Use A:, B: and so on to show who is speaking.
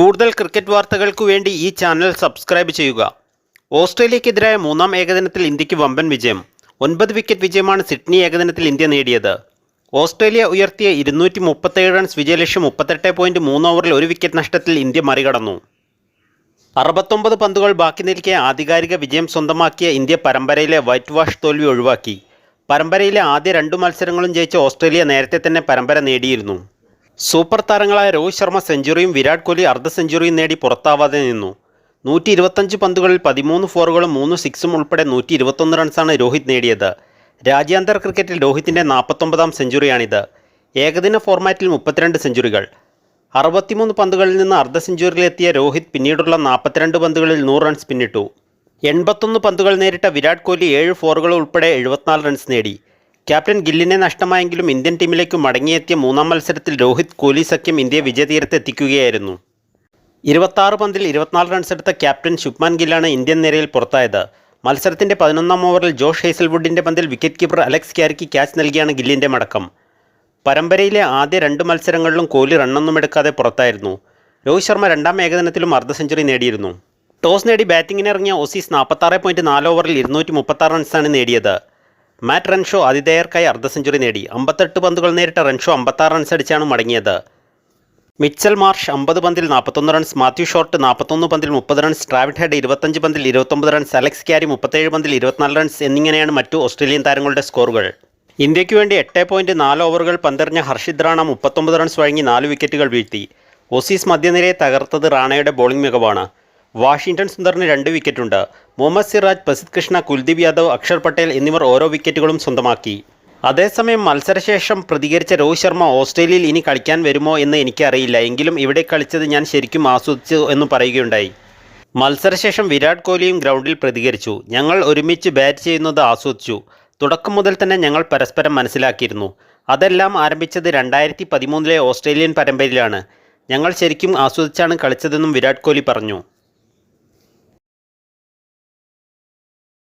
A: കൂടുതൽ ക്രിക്കറ്റ് വാർത്തകൾക്കു വേണ്ടി ഈ ചാനൽ സബ്സ്ക്രൈബ് ചെയ്യുക. ഓസ്ട്രേലിയക്കെതിരായ മൂന്നാം ഏകദിനത്തിൽ ഇന്ത്യയ്ക്ക് വമ്പൻ വിജയം. ഒൻപത് വിക്കറ്റ് വിജയമാണ് സിഡ്നി ഏകദിനത്തിൽ ഇന്ത്യ നേടിയത്. ഓസ്ട്രേലിയ ഉയർത്തിയ ഇരുന്നൂറ്റി മുപ്പത്തേഴ് റൺസ് വിജയലക്ഷ്യം മുപ്പത്തെട്ട് പോയിന്റ് മൂന്ന് ഓവറിൽ ഒരു വിക്കറ്റ് നഷ്ടത്തിൽ ഇന്ത്യ മറികടന്നു. അറുപത്തൊമ്പത് പന്തുകൾ ബാക്കി നിൽക്കെ ആധികാരിക വിജയം സ്വന്തമാക്കിയ ഇന്ത്യ പരമ്പരയിലെ വൈറ്റ് വാഷ് തോൽവി ഒഴിവാക്കി. പരമ്പരയിലെ ആദ്യ രണ്ടു മത്സരങ്ങളും ജയിച്ച ഓസ്ട്രേലിയ നേരത്തെ തന്നെ പരമ്പര നേടിയിരുന്നു. സൂപ്പർ താരങ്ങളായ രോഹിത് ശർമ്മ സെഞ്ചുറിയും വിരാട് കോഹ്ലി അർദ്ധ സെഞ്ചുറിയും നേടി പുറത്താവാതെ നിന്നു. നൂറ്റി ഇരുപത്തഞ്ച് പന്തുകളിൽ പതിമൂന്ന് ഫോറുകളും മൂന്ന് സിക്സും ഉൾപ്പെടെ നൂറ്റി ഇരുപത്തൊന്ന് റൺസാണ് രോഹിത് നേടിയത്. രാജ്യാന്തര ക്രിക്കറ്റിൽ രോഹിത്തിന്റെ നാൽപ്പത്തൊമ്പതാം സെഞ്ചുറിയാണിത്. ഏകദിന ഫോർമാറ്റിൽ മുപ്പത്തിരണ്ട് സെഞ്ചുറികൾ. അറുപത്തിമൂന്ന് പന്തുകളിൽ നിന്ന് അർദ്ധ സെഞ്ചുറിയിലെത്തിയ രോഹിത് പിന്നീടുള്ള നാൽപ്പത്തിരണ്ട് പന്തുകളിൽ നൂറ് റൺസ് പിന്നിട്ടു. എൺപത്തൊന്ന് പന്തുകൾ നേരിട്ട വിരാട് കോഹ്ലി ഏഴ് ഫോറുകൾ ഉൾപ്പെടെ എഴുപത്തിനാല് റൺസ് നേടി. ക്യാപ്റ്റൻ ഗില്ലിനെ നഷ്ടമായെങ്കിലും ഇന്ത്യൻ ടീമിലേക്ക് മടങ്ങിയെത്തിയ മൂന്നാം മത്സരത്തിൽ രോഹിത് കോഹ്ലി സഖ്യം ഇന്ത്യയെ വിജയതീരത്തെത്തിക്കുകയായിരുന്നു ഇരുപത്താറ് പന്തിൽ ഇരുപത്തിനാല് റൺസ് എടുത്ത ക്യാപ്റ്റൻ ശുഭ്മാൻ ഗില്ലാണ് ഇന്ത്യൻ നിരയിൽ പുറത്തായത്. മത്സരത്തിന്റെ പതിനൊന്നാം ഓവറിൽ ജോഷ് ഹേസൽവുഡിന്റെ പന്തിൽ വിക്കറ്റ് കീപ്പർ അലക്സ് ക്യാരിക്ക് ക്യാച്ച് നൽകിയാണ് ഗില്ലിന്റെ മടക്കം. പരമ്പരയിലെ ആദ്യ രണ്ട് മത്സരങ്ങളിലും കോഹ്ലി റണ്ണൊന്നും എടുക്കാതെ പുറത്തായിരുന്നു. രോഹിത് ശർമ്മ രണ്ടാം ഏകദിനത്തിലും അർദ്ധ സെഞ്ചുറി നേടിയിരുന്നു. ടോസ് നേടി ബാറ്റിംഗിനിറങ്ങിയ ഓസീസ് നാൽപ്പത്താറ് പോയിന്റ് നാല് ഓവറിൽ ഇരുന്നൂറ്റി മുപ്പത്താറ് റൺസാണ് നേടിയത്. മാറ്റ് റൺഷോ ആതിഥേയർക്കായി അർദ്ധ സെഞ്ചുറി നേടി. അമ്പത്തെട്ട് പന്തുകൾ നേരിട്ട റൺഷോ അമ്പത്താറ് റൺസ് അടിച്ചാണ് മടങ്ങിയത്. മിച്ചൽ മാർഷ് അമ്പത് പന്തിൽ നാൽപ്പത്തൊന്ന് റൺസ് മാത്യു ഷോർട്ട് നാൽപ്പത്തൊന്ന് പന്തിൽ മുപ്പത് റൺസ് ട്രാവിഡ് ഹെഡ് ഇരുപത്തഞ്ച് പന്തിൽ ഇരുപത്തൊമ്പത് റൺസ് അലക്സ് ക്യാരി മുപ്പത്തേഴ് പന്തിൽ ഇരുപത്തിനാല് റൺസ് എന്നിങ്ങനെയാണ് മറ്റു ഓസ്ട്രേലിയൻ താരങ്ങളുടെ സ്കോറുകൾ. ഇന്ത്യയ്ക്ക് വേണ്ടി എട്ട് പോയിന്റ് നാല് ഓവറുകൾ പന്തെറിഞ്ഞ ഹർഷിദ് റാണ മുപ്പത്തൊമ്പത് റൺസ് വഴങ്ങി നാല് വിക്കറ്റുകൾ വീഴ്ത്തി. ഓസീസ് മധ്യനിരയെ തകർത്തത് റാണയുടെ ബോളിംഗ് മികവാണ്. വാഷിംഗ്ടൺ സുന്ദറിന് രണ്ട് വിക്കറ്റുണ്ട്. മുഹമ്മദ് സിറാജ് പ്രസിദ് കൃഷ്ണ കുൽദീപ് യാദവ് അക്ഷർ പട്ടേൽ എന്നിവർ ഓരോ വിക്കറ്റുകളും സ്വന്തമാക്കി. അതേസമയം മത്സരശേഷം പ്രതികരിച്ച രോഹിത് ശർമ്മ ഓസ്ട്രേലിയയിൽ ഇനി കളിക്കാൻ വരുമോ എന്ന് എനിക്കറിയില്ല. എങ്കിലും ഇവിടെ കളിച്ചത് ഞാൻ ശരിക്കും ആസ്വദിച്ചു എന്ന് പറയുകയുണ്ടായി. മത്സരശേഷം വിരാട് കോഹ്ലിയും ഗ്രൗണ്ടിൽ പ്രതികരിച്ചു. ഞങ്ങൾ ഒരുമിച്ച് ബാറ്റ് ചെയ്യുന്നത് ആസ്വദിച്ചു. തുടക്കം മുതൽ തന്നെ ഞങ്ങൾ പരസ്പരം മനസ്സിലാക്കിയിരുന്നു. അതെല്ലാം ആരംഭിച്ചത് രണ്ടായിരത്തി പതിമൂന്നിലെ ഓസ്ട്രേലിയൻ പരമ്പരയിലാണ്. ഞങ്ങൾ ശരിക്കും ആസ്വദിച്ചാണ് കളിച്ചതെന്നും വിരാട് കോഹ്ലി പറഞ്ഞു.